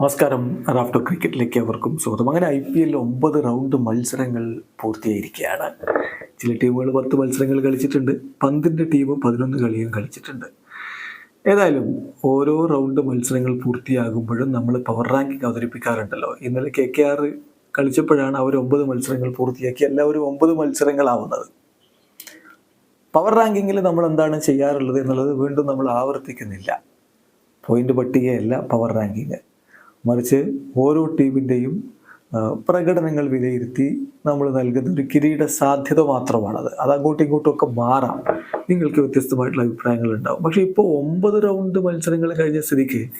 നമസ്കാരം. റാഫ്റ്റോ ക്രിക്കറ്റിലേക്ക് അവർക്കും സ്വാഗതം. അങ്ങനെ ഐ പി എല്ലിൽ ഒമ്പത് റൗണ്ട് മത്സരങ്ങൾ പൂർത്തിയായിരിക്കുകയാണ്. ചില ടീമുകൾ പത്ത് മത്സരങ്ങൾ കളിച്ചിട്ടുണ്ട്. പന്തിന്റെ ടീം പതിനൊന്ന് കളിയും കളിച്ചിട്ടുണ്ട്. ഏതായാലും ഓരോ റൗണ്ട് മത്സരങ്ങൾ പൂർത്തിയാകുമ്പോഴും നമ്മൾ പവർ റാങ്കിങ് അവതരിപ്പിക്കാറുണ്ടല്ലോ. ഇന്നലെ കെ കെ ആർ കളിച്ചപ്പോഴാണ് അവർ ഒമ്പത് മത്സരങ്ങൾ പൂർത്തിയാക്കി. എല്ലാവരും ഒമ്പത് മത്സരങ്ങളാവുന്നത്. പവർ റാങ്കിങ്ങിൽ നമ്മൾ എന്താണ് ചെയ്യാറുള്ളത് എന്നുള്ളത് വീണ്ടും നമ്മൾ ആവർത്തിക്കുന്നില്ല. പോയിന്റ് പട്ടികയല്ല പവർ റാങ്കിങ് മറിച്ച് ഓരോ ടീമിന്റെയും പ്രകടനങ്ങൾ വിലയിരുത്തി നമ്മൾ നൽകുന്ന ഒരു കിരീട സാധ്യത മാത്രമാണത്. അത് അങ്ങോട്ടും ഇങ്ങോട്ടും ഒക്കെ മാറാം. നിങ്ങൾക്ക് വ്യത്യസ്തമായിട്ടുള്ള അഭിപ്രായങ്ങൾ ഉണ്ടാവും. പക്ഷേ ഇപ്പോൾ ഒമ്പത് റൗണ്ട് മത്സരങ്ങൾ കഴിഞ്ഞ സ്ഥിതിക്ക്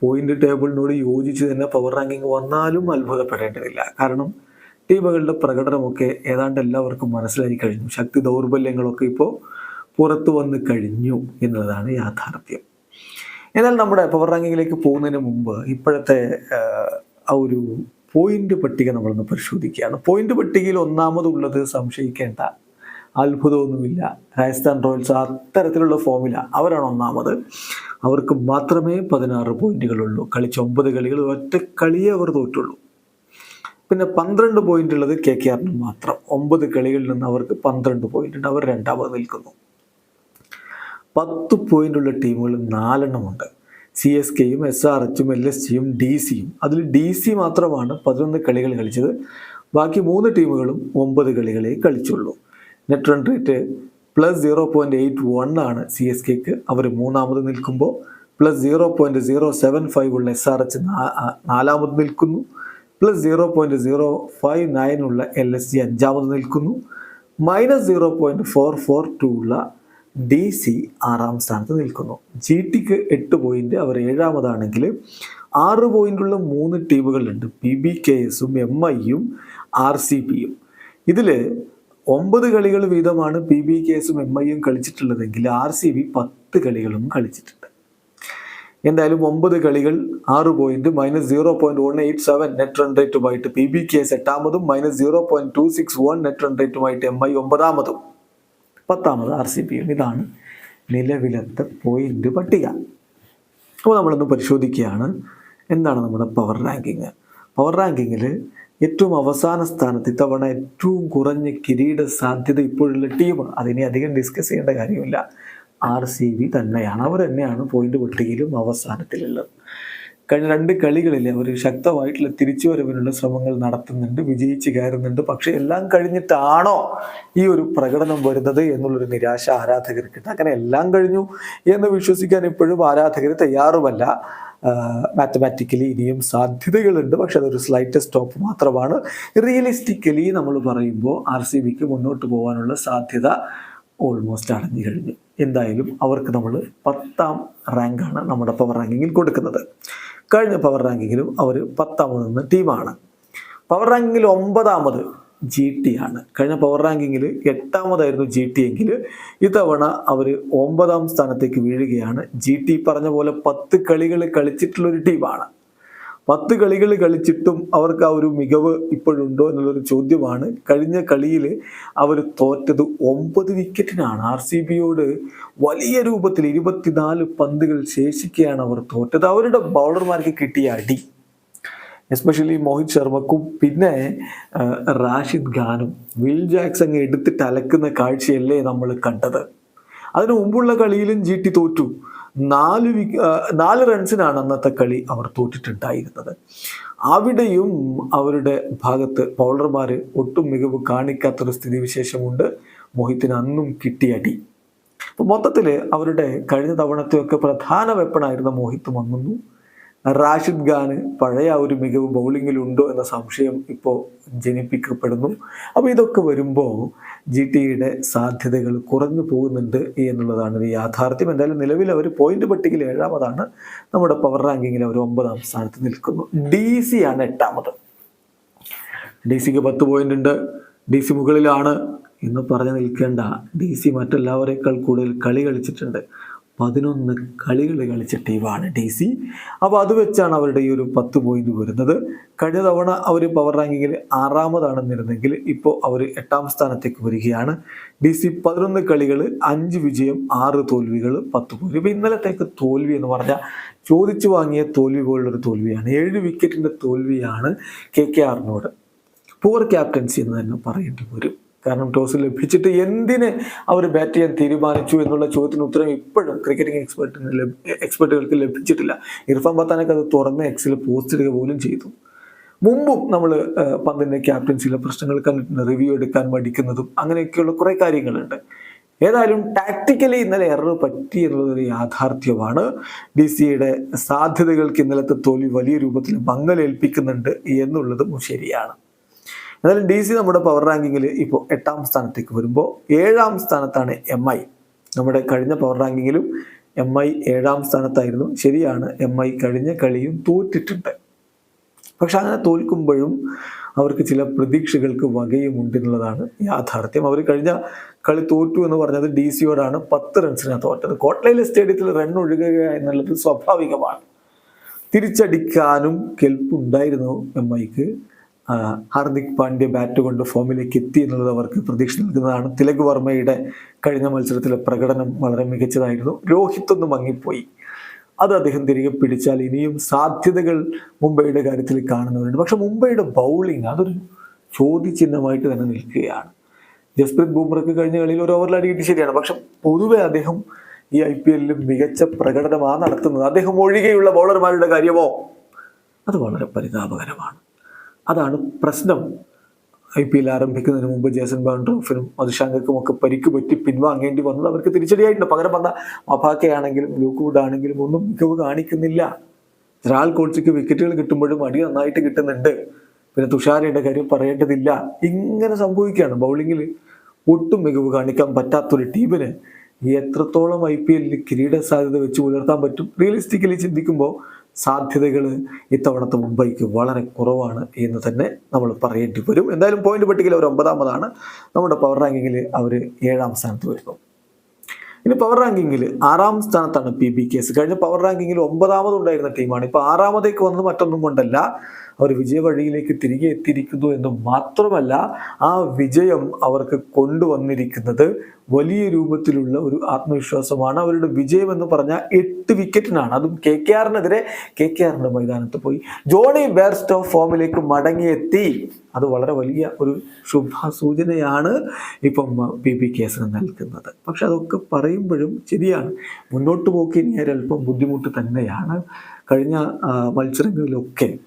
പോയിന്റ് ടേബിളിനോട് യോജിച്ച് തന്നെ പവർ റാങ്കിങ് വന്നാലും അത്ഭുതപ്പെടേണ്ടതില്ല. കാരണം ടീമുകളുടെ പ്രകടനമൊക്കെ ഏതാണ്ട് എല്ലാവർക്കും മനസ്സിലായി കഴിഞ്ഞു. ശക്തി ദൗർബല്യങ്ങളൊക്കെ ഇപ്പോൾ പുറത്തു വന്ന് കഴിഞ്ഞു എന്നുള്ളതാണ് യാഥാർത്ഥ്യം. എന്നാൽ നമ്മുടെ പവർ റാങ്കിങ്ങിലേക്ക് പോകുന്നതിന് മുമ്പ് ഇപ്പോഴത്തെ ആ ഒരു പോയിന്റ് പട്ടിക നമ്മളൊന്ന് പരിശോധിക്കുകയാണ്. പോയിന്റ് പട്ടികയിൽ ഒന്നാമതുള്ളത് സംശയിക്കേണ്ട അത്ഭുതമൊന്നുമില്ല. രാജസ്ഥാൻ റോയൽസ് അത്തരത്തിലുള്ള ഫോമില അവരാണ് ഒന്നാമത്. അവർക്ക് മാത്രമേ പതിനാറ് പോയിന്റുകളുള്ളൂ കളിച്ച ഒമ്പത് കളികൾ ഒറ്റ കളിയെ അവർ തോറ്റുള്ളൂ. പിന്നെ പന്ത്രണ്ട് പോയിന്റ് ഉള്ളത് കെ കെ ആറിന് മാത്രം. ഒമ്പത് കളികളിൽ നിന്ന് അവർക്ക് പന്ത്രണ്ട് പോയിന്റ് ഉണ്ട്. അവർ രണ്ടാമത് നിൽക്കുന്നു. പത്ത് പോയിന്റുള്ള ടീമുകൾ നാലെണ്ണമുണ്ട് സി എസ് കെയും എസ് ആർ എച്ചും എൽ എസ് ജിയും ഡി സിയും. അതിൽ ഡി സി മാത്രമാണ് പതിനൊന്ന് കളികൾ കളിച്ചത്. ബാക്കി മൂന്ന് ടീമുകളും ഒമ്പത് കളികളെ കളിച്ചുള്ളൂ. Net run rate plus zero point eight one ആണ് സി എസ് കെക്ക്. അവർ മൂന്നാമത് നിൽക്കുമ്പോൾ plus zero point zero seven five ഉള്ള എസ് ആർ എച്ച് നാലാമത് നിൽക്കുന്നു. Plus zero point zero five nine ഉള്ള എൽ എസ് ജി അഞ്ചാമത് നിൽക്കുന്നു. Minus zero point four four two ഉള്ള ഡി സി ആറാം സ്ഥാനത്ത് നിൽക്കുന്നു. ജി ടിക്ക് എട്ട് പോയിന്റ് അവർ ഏഴാമതാണെങ്കിൽ ആറ് പോയിന്റുള്ള മൂന്ന് ടീമുകളുണ്ട്. പി ബി കെ എസും എം ഐയും ആർ സി പിയും ഇതിൽ ഒമ്പത് കളികൾ വീതമാണ് പി ബി കെ എസും എം ഐയും കളിച്ചിട്ടുള്ളതെങ്കിൽ ആർ സി ബി പത്ത് കളികളും കളിച്ചിട്ടുണ്ട്. എന്തായാലും ഒമ്പത് കളികൾ ആറ് point minus zero point one eight seven net run റേറ്റുമായിട്ട് P B K S എട്ടാമതും minus zero point two six one net run റേറ്റുമായിട്ട് M I ഒമ്പതാമതും. പത്താമത് ആർ സി പിയും ഇതാണ് നിലവിലത്തെ പോയിന്റ് പട്ടിക. അപ്പോൾ നമ്മളൊന്ന് പരിശോധിക്കുകയാണ്. എന്താണ് നമ്മുടെ പവർ റാങ്കിങ് പവർ റാങ്കിങ്ങിൽ ഏറ്റവും അവസാന സ്ഥാനത്ത് ഇത്തവണ ഏറ്റവും കുറഞ്ഞ കിരീട സാധ്യത ഇപ്പോഴുള്ള ടീം അതിനെ അധികം ഡിസ്കസ് ചെയ്യേണ്ട കാര്യമില്ല. ആർ സി ബി തന്നെയാണ്. അവർ തന്നെയാണ് പോയിന്റ് പട്ടികയിലും അവസാനത്തിലുള്ളത്. കഴിഞ്ഞ രണ്ട് കളികളിൽ അവർ ശക്തമായിട്ടുള്ള തിരിച്ചുവരവിനുള്ള ശ്രമങ്ങൾ നടത്തുന്നുണ്ട് വിജയിച്ച് കയറുന്നുണ്ട്. പക്ഷെ എല്ലാം കഴിഞ്ഞിട്ടാണോ ഈ ഒരു പ്രകടനം വരുന്നത് എന്നുള്ളൊരു നിരാശ ആരാധകർക്കുണ്ട് അങ്ങനെ എല്ലാം കഴിഞ്ഞു എന്ന് വിശ്വസിക്കാൻ ഇപ്പോഴും ആരാധകർ തയ്യാറുമല്ല. മാത്തമാറ്റിക്കലി ഇനിയും സാധ്യതകളുണ്ട്. പക്ഷെ അതൊരു സ്ലൈറ്റസ്റ്റ് സ്റ്റോപ്പ് മാത്രമാണ്. റിയലിസ്റ്റിക്കലി നമ്മൾ പറയുമ്പോൾ ആർ സി ബിക്ക് മുന്നോട്ട് പോകാനുള്ള സാധ്യത ഓൾമോസ്റ്റ് അടഞ്ഞു കഴിഞ്ഞു. എന്തായാലും അവർക്ക് നമ്മൾ പത്താം റാങ്കാണ് നമ്മുടെ പവർ റാങ്കിങ്ങിൽ കൊടുക്കുന്നത്. കഴിഞ്ഞ പവർ റാങ്കിങ്ങിലും അവർ പത്താമത് നിന്ന ടീമാണ് പവർ റാങ്കിങ്ങിൽ ഒമ്പതാമത് ജി ടി ആണ്. കഴിഞ്ഞ പവർ റാങ്കിങ്ങിൽ എട്ടാമതായിരുന്നു ജി ടി എങ്കിൽ ഇത്തവണ അവർ ഒമ്പതാം സ്ഥാനത്തേക്ക് വീഴുകയാണ്. ജി ടി പറഞ്ഞ പോലെ പത്ത് കളികൾ കളിച്ചിട്ടുള്ള ഒരു ടീമാണ് പത്ത് കളികൾ കളിച്ചിട്ടും അവർക്ക് ആ ഒരു മികവ് ഇപ്പോഴുണ്ടോ എന്നുള്ളൊരു ചോദ്യമാണ്. കഴിഞ്ഞ കളിയിൽ അവർ തോറ്റത് ഒമ്പത് വിക്കറ്റിനാണ്. ആർ സി ബിയോട് വലിയ രൂപത്തിൽ ഇരുപത്തിനാല് പന്തുകൾ ശേഷിക്കുകയാണ് അവർ തോറ്റത്. അവരുടെ ബൗളർമാർക്ക് കിട്ടിയ അടി എസ്പെഷ്യലി മോഹിത് ശർമ്മക്കും പിന്നെ റാഷിദ് ഖാനും വിൽ ജാക്സ് അങ്ങ് എടുത്തിട്ട് അലക്കുന്ന കാഴ്ചയല്ലേ നമ്മൾ കണ്ടത്. അതിനു മുമ്പുള്ള കളിയിലും ജി ടി തോറ്റു. നാല് നാല് റൺസിനാണ് അന്നത്തെ കളി അവർ തോറ്റിട്ടുണ്ടായിരുന്നത്. അവിടെയും അവരുടെ ഭാഗത്ത് ബൗളർമാർ ഒട്ടും മികവ് കാണിക്കാത്തൊരു സ്ഥിതിവിശേഷമുണ്ട്. മോഹിത്തിന് അന്നും കിട്ടിയടി അപ്പോൾ മൊത്തത്തിൽ അവരുടെ കഴിഞ്ഞ തവണത്തെയൊക്കെ പ്രധാന വെപ്പണായിരുന്ന മോഹിത്ത് മങ്ങുന്നു റാഷിദ് ഖാന് പഴയ ഒരു മികവ് ബൗളിങ്ങിലുണ്ടോ എന്ന സംശയം ഇപ്പോൾ ജനിപ്പിക്കപ്പെടുന്നു. അപ്പോൾ ഇതൊക്കെ വരുമ്പോൾ ജി ടിയുടെ സാധ്യതകൾ കുറഞ്ഞു പോകുന്നുണ്ട് എന്നുള്ളതാണ് ഒരു യാഥാർത്ഥ്യം. എന്തായാലും നിലവിൽ അവർ പോയിന്റ് പട്ടികയിൽ ഏഴാമതാണ്. നമ്മുടെ പവർ റാങ്കിങ്ങിൽ അവർ ഒമ്പതാം സ്ഥാനത്ത് നിൽക്കുന്നു. ഡി സി ആണ് എട്ടാമത്. ഡി സിക്ക് പത്ത് പോയിന്റ് ഉണ്ട്. ഡി സി മുകളിലാണ്. എന്ന് പറഞ്ഞു നിൽക്കേണ്ട ഡി സി മറ്റെല്ലാവരേക്കാൾ കൂടുതൽ കളി കളിച്ചിട്ടുണ്ട്. പതിനൊന്ന് കളികൾ കളിച്ച ടീമാണ് ഡി സി. അപ്പോൾ അത് വെച്ചാണ് അവരുടെ ഈ ഒരു പത്ത് പോയിന്റ് വരുന്നത്. കഴിഞ്ഞ തവണ അവർ പവർ റാങ്കിങ്ങിൽ ആറാമതാണെന്നിരുന്നെങ്കിൽ ഇപ്പോൾ അവർ എട്ടാം സ്ഥാനത്തേക്ക് വരികയാണ്. ഡി സി പതിനൊന്ന് കളികൾ അഞ്ച് വിജയം ആറ് തോൽവികൾ പത്ത് പോയിന്റ് ഇപ്പോൾ ഇന്നലത്തേക്ക് തോൽവി എന്ന് പറഞ്ഞാൽ ചോദിച്ചു വാങ്ങിയ തോൽവി പോലുള്ളൊരു തോൽവിയാണ്. ഏഴ് വിക്കറ്റിന്റെ തോൽവിയാണ് കെ കെ ആറിനോട്. പൂർ ക്യാപ്റ്റൻസി എന്ന് തന്നെ പറയേണ്ടി വരും. കാരണം ടോസ് ലഭിച്ചിട്ട് എന്തിന് അവർ ബാറ്റ് ചെയ്യാൻ തീരുമാനിച്ചു എന്നുള്ള ചോദ്യത്തിന് ഉത്തരം ഇപ്പോഴും ക്രിക്കറ്റിംഗ് എക്സ്പെർട്ടിന് എക്സ്പെർട്ടുകൾക്ക് ലഭിച്ചിട്ടില്ല. ഇർഫാൻ പത്താനൊക്കെ അത് തുറന്ന് എക്സിൽ പോസ്റ്റ് ഇടുക പോലും ചെയ്തു. മുമ്പും നമ്മൾ പന്തിന്റെ ക്യാപ്റ്റൻസിയിലെ പ്രശ്നങ്ങൾ കണ്ടിട്ടുണ്ട്. റിവ്യൂ എടുക്കാൻ മടിക്കുന്നതും അങ്ങനെയൊക്കെയുള്ള കുറേ കാര്യങ്ങളുണ്ട്. ഏതായാലും ടാക്ടിക്കലി ഇന്നലെ എറർ പറ്റി എന്നുള്ളതൊരു യാഥാർത്ഥ്യമാണ്. ഡി സിയുടെ സാധ്യതകൾക്ക് ഇന്നലത്തെ തോൽവി വലിയ രൂപത്തിൽ മങ്ങലേൽപ്പിക്കുന്നുണ്ട് എന്നുള്ളതും ശരിയാണ്. എന്നാലും ഡി സി നമ്മുടെ പവർ റാങ്കിങ്ങിൽ ഇപ്പോൾ എട്ടാം സ്ഥാനത്തേക്ക് വരുമ്പോൾ ഏഴാം സ്ഥാനത്താണ് എം ഐ നമ്മുടെ കഴിഞ്ഞ പവർ റാങ്കിങ്ങിലും എം ഐ ഏഴാം സ്ഥാനത്തായിരുന്നു. ശരിയാണ് എം ഐ കഴിഞ്ഞ കളിയും തോറ്റിട്ടുണ്ട്. പക്ഷെ അങ്ങനെ തോൽക്കുമ്പോഴും അവർക്ക് ചില പ്രതീക്ഷകൾക്ക് വകയുമുണ്ട് എന്നുള്ളതാണ് യാഥാർത്ഥ്യം. അവർ കഴിഞ്ഞ കളി തോറ്റു എന്ന് പറഞ്ഞത് ഡി സിയോടാണ് പത്ത് റൺസിനാണ് തോറ്റത്. കോട്ടയിലെ സ്റ്റേഡിയത്തിൽ റൺ ഒഴുകുക എന്നുള്ളത് സ്വാഭാവികമാണ്. തിരിച്ചടിക്കാനും കെൽപ്പുണ്ടായിരുന്നു എം ഐക്ക് ഹാർദിക് പാണ്ഡ്യ ബാറ്റ് കൊണ്ട് ഫോമിലേക്ക് എത്തി എന്നുള്ളത് അവർക്ക് പ്രതീക്ഷ നൽകുന്നതാണ്. തിലക് വർമ്മയുടെ കഴിഞ്ഞ മത്സരത്തിലെ പ്രകടനം വളരെ മികച്ചതായിരുന്നു. രോഹിത് ഒന്ന് മങ്ങിപ്പോയി. അത് അദ്ദേഹം തിരികെ പിടിച്ചാൽ ഇനിയും സാധ്യതകൾ മുംബൈയുടെ കാര്യത്തിൽ കാണുന്നവരുണ്ട്. പക്ഷെ മുംബൈയുടെ ബൗളിംഗ് അതൊരു ചോദ്യചിഹ്നമായിട്ട് തന്നെ നിൽക്കുകയാണ്. ജസ്പ്രീത് ബുംറയ്ക്ക് കഴിഞ്ഞ കളിയിൽ ഒരു ഓവറിൽ അടി കിട്ടി ശരിയാണ്. പക്ഷെ പൊതുവെ അദ്ദേഹം ഈ ഐ പി എല്ലിൽ മികച്ച പ്രകടനമാണ് നടത്തുന്നത്. അദ്ദേഹം ഒഴികെയുള്ള ബൗളർമാരുടെ കാര്യമോ? അത് വളരെ പരിതാപകരമാണ്. അതാണ് പ്രശ്നം. ഐ പി എൽ ആരംഭിക്കുന്നതിന് മുമ്പ് ജേസൺ ബാൻഡ്രോഫിനും മധുശാങ്കക്കും ഒക്കെ പരിക്ക് പറ്റി പിൻവാങ്ങേണ്ടി വന്നത് അവർക്ക് തിരിച്ചടിയായിട്ടുണ്ട്. പകരം വന്ന മഫാക്കയാണെങ്കിലും ലൂക്ക്വുഡ് ആണെങ്കിലും ഒന്നും മികവ് കാണിക്കുന്നില്ല. ഒരാൾ കോച്ചിക്ക് വിക്കറ്റുകൾ കിട്ടുമ്പോഴും അടി നന്നായിട്ട് കിട്ടുന്നുണ്ട്. പിന്നെ തുഷാരയുടെ കാര്യം പറയേണ്ടതില്ല. ഇങ്ങനെ സംഭവിക്കുകയാണ്. ബൗളിങ്ങിൽ ഒട്ടും മികവ് കാണിക്കാൻ പറ്റാത്തൊരു ടീമിന് എത്രത്തോളം ഐ പി എല്ലിൽ കിരീട സാധ്യത വെച്ച് പുലർത്താൻ പറ്റും? റിയലിസ്റ്റിക്കലി ചിന്തിക്കുമ്പോൾ സാധ്യതകൾ ഇത്തവണത്തെ മുംബൈക്ക് വളരെ കുറവാണ് എന്ന് തന്നെ നമ്മൾ പറയേണ്ടി വരും. എന്തായാലും പോയിന്റ് പട്ടികയിൽ അവർ ഒമ്പതാമതാണ്. നമ്മുടെ പവർ റാങ്കിങ്ങിൽ അവർ ഏഴാം സ്ഥാനത്ത് വരുന്നു. ഇനി പവർ റാങ്കിങ്ങിൽ ആറാം സ്ഥാനത്താണ് പി ബി കേസ് കഴിഞ്ഞ പവർ റാങ്കിങ്ങിൽ ഒമ്പതാമതുണ്ടായിരുന്ന ടീമാണ് ഇപ്പോൾ ആറാമതേക്ക് വന്നത് മറ്റൊന്നും കൊണ്ടല്ല. അവർ വിജയവഴിയിലേക്ക് തിരികെ എത്തിയിരിക്കുന്നു എന്ന് മാത്രമല്ല ആ വിജയം അവർക്ക് കൊണ്ടുവന്നിരിക്കുന്നത് വലിയ രൂപത്തിലുള്ള ഒരു ആത്മവിശ്വാസമാണ്. അവരുടെ വിജയം എന്ന് പറഞ്ഞാൽ എട്ട് വിക്കറ്റിനാണ്. അതും കെ കെ ആറിനെതിരെ കെ കെ ആറിന്റെ മൈതാനത്ത് പോയി. ജോണി ബെയർസ്റ്റോ ഫോമിലേക്ക് മടങ്ങിയെത്തി. അത് വളരെ വലിയ ഒരു ശുഭസൂചനയാണ് ഇപ്പം പി പി കേസിന് നൽകുന്നത്. പക്ഷെ അതൊക്കെ പറയുമ്പോഴും ശരിയാണ്. മുന്നോട്ട് പോക്കി ഇനി അല്പം ബുദ്ധിമുട്ട് തന്നെയാണ്. കഴിഞ്ഞ മത്സരങ്ങളിലൊക്കെ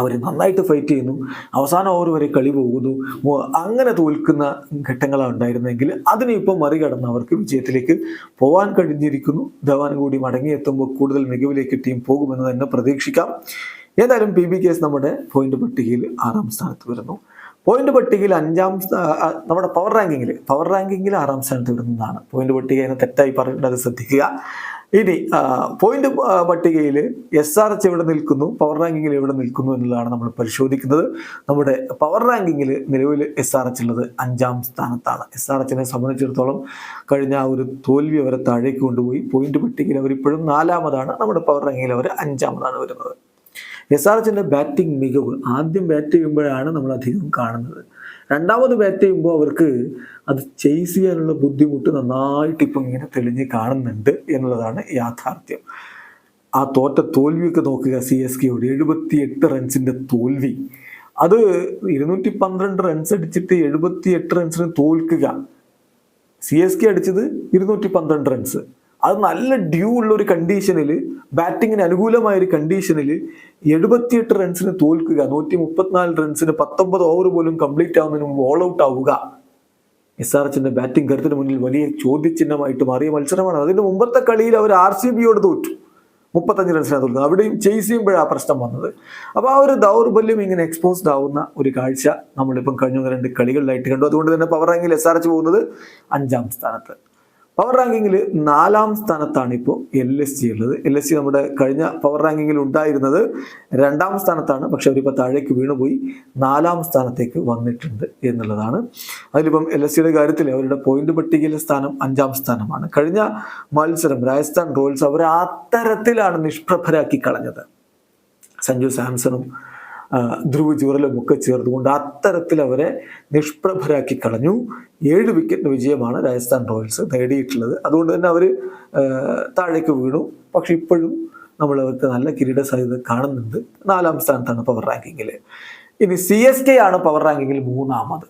അവർ നന്നായിട്ട് ഫൈറ്റ് ചെയ്യുന്നു. അവസാനം ഓവർ വരെ കളി പോകുന്നു. അങ്ങനെ തോൽക്കുന്ന ഘട്ടങ്ങളാണ് ഉണ്ടായിരുന്നെങ്കിൽ അതിനെ ഇപ്പോൾ മറികടന്ന് അവർക്ക് വിജയത്തിലേക്ക് പോകാൻ കഴിഞ്ഞിരിക്കുന്നു. ധവാൻ കൂടി മടങ്ങിയെത്തുമ്പോൾ കൂടുതൽ മികവിലേക്ക് ടീം പോകുമെന്ന് തന്നെ പ്രതീക്ഷിക്കാം. ഏതായാലും പി ബി കേസ് നമ്മുടെ പോയിന്റ് പട്ടികയിൽ ആറാം സ്ഥാനത്ത് വരുന്നു. പോയിന്റ് പട്ടികയിൽ അഞ്ചാം നമ്മുടെ പവർ റാങ്കിങ്ങിൽ പവർ റാങ്കിങ്ങിൽ ആറാം സ്ഥാനത്ത് വരുന്നതാണ്. പോയിന്റ് പട്ടിക എന്നെ തെറ്റായി പറയേണ്ടത് ശ്രദ്ധിക്കുക. ഇനി പോയിന്റ് പട്ടികയിൽ എസ് ആർ എച്ച് എവിടെ നിൽക്കുന്നു? പവർ റാങ്കിങ്ങിൽ എവിടെ നിൽക്കുന്നു എന്നുള്ളതാണ് നമ്മൾ പരിശോധിക്കുന്നത്. നമ്മുടെ പവർ റാങ്കിങ്ങിൽ നിലവിൽ എസ് ആർ എച്ച് ഉള്ളത് അഞ്ചാം സ്ഥാനത്താണ്. എസ് ആർ എച്ചിനെ സംബന്ധിച്ചിടത്തോളം കഴിഞ്ഞ ഒരു തോൽവി അവരെ താഴേക്ക് കൊണ്ടുപോയി. പോയിന്റ് പട്ടികയിൽ അവർ ഇപ്പോഴും നാലാമതാണ്. നമ്മുടെ പവർ റാങ്കിങ്ങിൽ അവർ അഞ്ചാമതാണ് വരുന്നത്. എസ് ആർ എച്ചിന്റെ ബാറ്റിംഗ് മികവ്. ആദ്യം ബാറ്റ് ചെയ്യുമ്പോഴാണ് നമ്മൾ അധികം കാണുന്നത്. രണ്ടാമത് ബാറ്റ് ചെയ്യുമ്പോൾ അവർക്ക് അത് ചേസ് ചെയ്യാനുള്ള ബുദ്ധിമുട്ട് നന്നായിട്ട് ഇപ്പം ഇങ്ങനെ തെളിഞ്ഞ് കാണുന്നുണ്ട് എന്നുള്ളതാണ് യാഥാർത്ഥ്യം. ആ തോറ്റ തോൽവിയൊക്കെ നോക്കുക സി എസ് കെയോട് എഴുപത്തി എട്ട് റൺസിന്റെ തോൽവി. അത് ഇരുന്നൂറ്റി പന്ത്രണ്ട് റൺസ് അടിച്ചിട്ട് എഴുപത്തി എട്ട് റൺസിന് തോൽക്കുക. സി എസ് കെ അടിച്ചത് ഇരുന്നൂറ്റി പന്ത്രണ്ട് റൺസ് അത് നല്ല ഡ്യൂ ഉള്ള ഒരു കണ്ടീഷനിൽ ബാറ്റിങ്ങിന് അനുകൂലമായ ഒരു കണ്ടീഷനിൽ എഴുപത്തിയെട്ട് റൺസിന് തോൽക്കുക നൂറ്റി മുപ്പത്തിനാല് റൺസിന് പത്തൊമ്പത് ഓവർ പോലും കംപ്ലീറ്റ് ആവുന്നതിന് മുമ്പ് ഓൾ ഔട്ട് ആവുക. എസ് ആർ എച്ചിന്റെ ബാറ്റിംഗ് കരുത്തിന് മുന്നിൽ വലിയ ചോദ്യചിഹ്നമായിട്ട് മാറിയ മത്സരമാണ്. അതിന് മുമ്പത്തെ കളിയിൽ അവർ ആർ സി ബിയോട് തോറ്റു. മുപ്പത്തഞ്ച് റൺസിനാണ് തോൽക്കുന്നത് അവിടെയും ചേസ് ചെയ്യുമ്പോഴാണ് പ്രശ്നം വന്നത്. അപ്പോൾ ആ ഒരു ദൗർബല്യം ഇങ്ങനെ എക്സ്പോസ്ഡ് ആവുന്ന ഒരു കാഴ്ച നമ്മളിപ്പം കഴിഞ്ഞ രണ്ട് കളികളിലായിട്ട് കണ്ടു. അതുകൊണ്ട് തന്നെ പവർ റാങ്കിൽ എസ് ആർ എച്ച് പോകുന്നത് അഞ്ചാം സ്ഥാനത്ത്. പവർ റാങ്കിങ്ങിൽ നാലാം സ്ഥാനത്താണ് ഇപ്പോൾ എൽ എസ് ജി ഉള്ളത്. എൽ എസ് ജി നമ്മുടെ കഴിഞ്ഞ പവർ റാങ്കിങ്ങിൽ ഉണ്ടായിരുന്നത് രണ്ടാം സ്ഥാനത്താണ്. പക്ഷെ അവരിപ്പോൾ താഴേക്ക് വീണുപോയി നാലാം സ്ഥാനത്തേക്ക് വന്നിട്ടുണ്ട് എന്നുള്ളതാണ്. അതിലിപ്പം എൽ എസ് സിയുടെ കാര്യത്തിൽ അവരുടെ പോയിന്റ് പട്ടികയിലെ സ്ഥാനം അഞ്ചാം സ്ഥാനമാണ്. കഴിഞ്ഞ മത്സരം രാജസ്ഥാൻ റോയൽസ് അവരെ അത്തരത്തിലാണ് നിഷ്പ്രഭരാക്കി കളഞ്ഞത്. സഞ്ജു സാംസണും ധ്രുവ് ഒക്കെ ചേർന്നുകൊണ്ട് അത്തരത്തിൽ അവരെ നിഷ്പ്രഭരാക്കി കളഞ്ഞു. ഏഴ് വിക്കറ്റിന് വിജയമാണ് രാജസ്ഥാൻ റോയൽസ് നേടിയിട്ടുള്ളത്. അതുകൊണ്ട് തന്നെ അവർ താഴേക്ക് വീണു. പക്ഷെ ഇപ്പോഴും നമ്മൾ അവർക്ക് നല്ല കിരീട സാധ്യത കാണുന്നുണ്ട്. നാലാം സ്ഥാനത്താണ് പവർ റാങ്കിങ്ങിൽ ഇനി സി എസ് കെ ആണ് പവർ റാങ്കിങ്ങിൽ മൂന്നാമത്.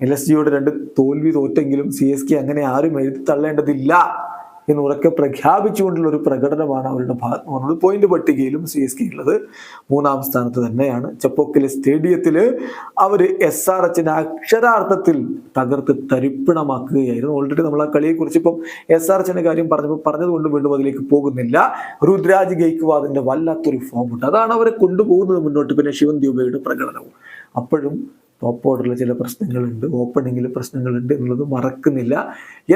എൽ എസ് ജിയോട് രണ്ട് തോൽവി തോറ്റെങ്കിലും സി എസ് കെ അങ്ങനെ ആരും എഴുതി തള്ളേണ്ടതില്ല. എന്ന് ഉറക്കെ പ്രഖ്യാപിച്ചുകൊണ്ടുള്ള ഒരു പ്രകടനമാണ് അവരുടെ ഭാഗത്ത് പോയിന്റ് പട്ടികയിലും സി എസ് കെ ഉള്ളത് മൂന്നാം സ്ഥാനത്ത് തന്നെയാണ്. ചപ്പോക്കിലെ സ്റ്റേഡിയത്തിൽ അവർ എസ് ആർ എച്ചിനെ അക്ഷരാർത്ഥത്തിൽ തകർത്ത് തരിപ്പിണമാക്കുകയായിരുന്നു. ഓൾറെഡി നമ്മൾ ആ കളിയെക്കുറിച്ച് ഇപ്പം എസ് ആർ എച്ചിന്റെ കാര്യം പറഞ്ഞപ്പോൾ പറഞ്ഞതുകൊണ്ട് വീണ്ടും അതിലേക്ക് പോകുന്നില്ല. രുദ്രാജ് ഗെയ്ക്വാദിന്റെ വല്ലാത്തൊരു ഫോം ഉണ്ട്. അതാണ് അവരെ കൊണ്ടുപോകുന്നത് മുന്നോട്ട്. പിന്നെ ശിവൻ ദ്യൂബയുടെ പ്രകടനവും. അപ്പോഴും ടോപ്പ് ഓർഡറിൽ ചില പ്രശ്നങ്ങളുണ്ട്. ഓപ്പണിങ്ങിൽ പ്രശ്നങ്ങളുണ്ട് എന്നുള്ളത് മറക്കുന്നില്ല.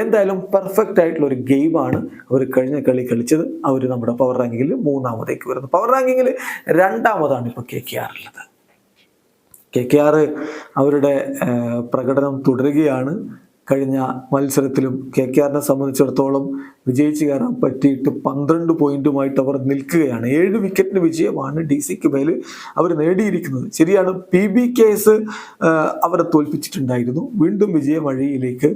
എന്തായാലും പെർഫെക്റ്റ് ആയിട്ടുള്ള ഒരു ഗെയിമാണ് അവർ കഴിഞ്ഞ കളി കളിച്ചത്. അവർ നമ്മുടെ പവർ റാങ്കിങ്ങിൽ മൂന്നാമതേക്ക് വരുന്നു. പവർ റാങ്കിങ്ങിൽ രണ്ടാമതാണ് ഇപ്പോൾ കെ കെ ആർ ഉള്ളത് കെ കെ ആറ് അവരുടെ പ്രകടനം തുടരുകയാണ്. കഴിഞ്ഞ മത്സരത്തിലും കെ കെ ആറിനെ സംബന്ധിച്ചിടത്തോളം വിജയിച്ചു കയറാൻ പറ്റിയിട്ട് പന്ത്രണ്ട് പോയിന്റുമായിട്ട് അവർ നിൽക്കുകയാണ്. ഏഴ് വിക്കറ്റിന് വിജയമാണ് ഡി സിക്ക് മേൽ അവർ നേടിയിരിക്കുന്നത്. ശരിയാണ് പി ബി കേസ് അവരെ തോൽപ്പിച്ചിട്ടുണ്ടായിരുന്നു. വീണ്ടും വിജയ വഴിയിലേക്ക്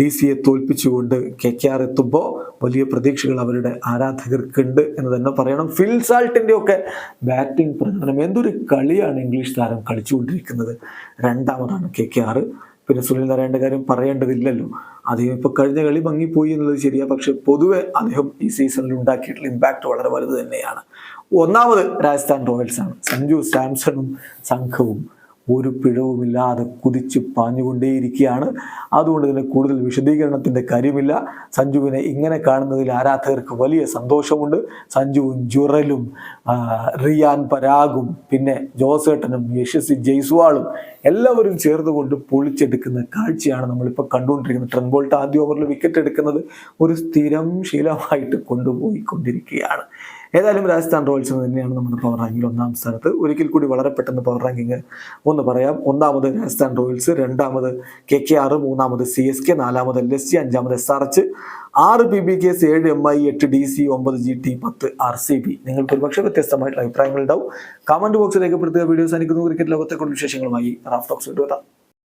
ഡി സിയെ തോൽപ്പിച്ചുകൊണ്ട് കെ കെ ആർ എത്തുമ്പോൾ വലിയ പ്രതീക്ഷകൾ അവരുടെ ആരാധകർക്കുണ്ട് എന്ന് തന്നെ പറയണം. ഫിൽ സാൾട്ടിന്റെ ഒക്കെ ബാറ്റിംഗ് പ്രകടനം എന്തൊരു കളിയാണ് ഇംഗ്ലീഷ് താരം കളിച്ചുകൊണ്ടിരിക്കുന്നത്. രണ്ടാമതാണ് കെ കെ ആർ പിന്നെ സുനിൽ നാരായണന്റെ കാര്യം പറയേണ്ടതില്ലല്ലോ. അദ്ദേഹം ഇപ്പോൾ കഴിഞ്ഞ കളി ഭംഗിപ്പോയി എന്നുള്ളത് ശരിയാണ് പക്ഷെ പൊതുവെ അദ്ദേഹം ഈ സീസണിൽ ഉണ്ടാക്കിയിട്ടുള്ള ഇമ്പാക്റ്റ് വളരെ വലുത് തന്നെയാണ്. ഒന്നാമത് രാജസ്ഥാൻ റോയൽസ് ആണ് സഞ്ജു സാംസണും സംഘവും ഒരു പിഴവുമില്ലാതെ കുതിച്ച് പാഞ്ഞുകൊണ്ടേയിരിക്കുകയാണ്. അതുകൊണ്ട് തന്നെ കൂടുതൽ വിശദീകരണത്തിന്റെ കാര്യമില്ല. സഞ്ജുവിനെ ഇങ്ങനെ കാണുന്നതിൽ ആരാധകർക്ക് വലിയ സന്തോഷമുണ്ട്. സഞ്ജുവും ജുറലും റിയാൻ പരാഗും പിന്നെ ജോസേട്ടനും യശസ്വി ജയ്സ്വാളും എല്ലാവരും ചേർന്നുകൊണ്ട് പൊളിച്ചെടുക്കുന്ന കാഴ്ചയാണ് നമ്മളിപ്പോൾ കണ്ടുകൊണ്ടിരിക്കുന്നത്. ട്രെൻ ബോൾട്ട് ആദ്യ ഓവറിൽ വിക്കറ്റ് എടുക്കുന്നത് ഒരു സ്ഥിരം ശീലമായിട്ട് കൊണ്ടുപോയിക്കൊണ്ടിരിക്കുകയാണ്. ഏതായാലും രാജസ്ഥാൻ റോയൽസ് തന്നെയാണ് നമ്മുടെ പവർ റാങ്കിങ്ങിൽ ഒന്നാം സ്ഥാനത്ത്. ഒരിക്കൽ കൂടി വളരെ പെട്ടെന്ന് പവർ റാങ്കിങ് ഒന്ന് പറയാം. ഒന്നാമത് രാജസ്ഥാൻ റോയൽസ് രണ്ടാമത് കെ കെ ആർ മൂന്നാമത് സി എസ് കെ നാലാമത് എൽ എസ് സി അഞ്ചാമത് എസ് ആർ എച്ച് ആറ് പി ബി കേസ് ഏഴ് എം ഐ എട്ട് ഡി സി ഒമ്പത് ജി ടി പത്ത് ആർ സി ബി. നിങ്ങൾക്ക് ഒരുപക്ഷെ വ്യത്യസ്തമായിട്ടുള്ള അഭിപ്രായങ്ങൾ ഉണ്ടാവും. കമന്റ് ബോക്സിൽ രേഖപ്പെടുത്തുക. വീഡിയോസ് അനുക്കുന്ന ക്രിക്കറ്റ് ലോകത്തെക്കുറിച്ച് വിശേഷങ്ങളുമായി റാഫ് ടോക്സ് എത്താം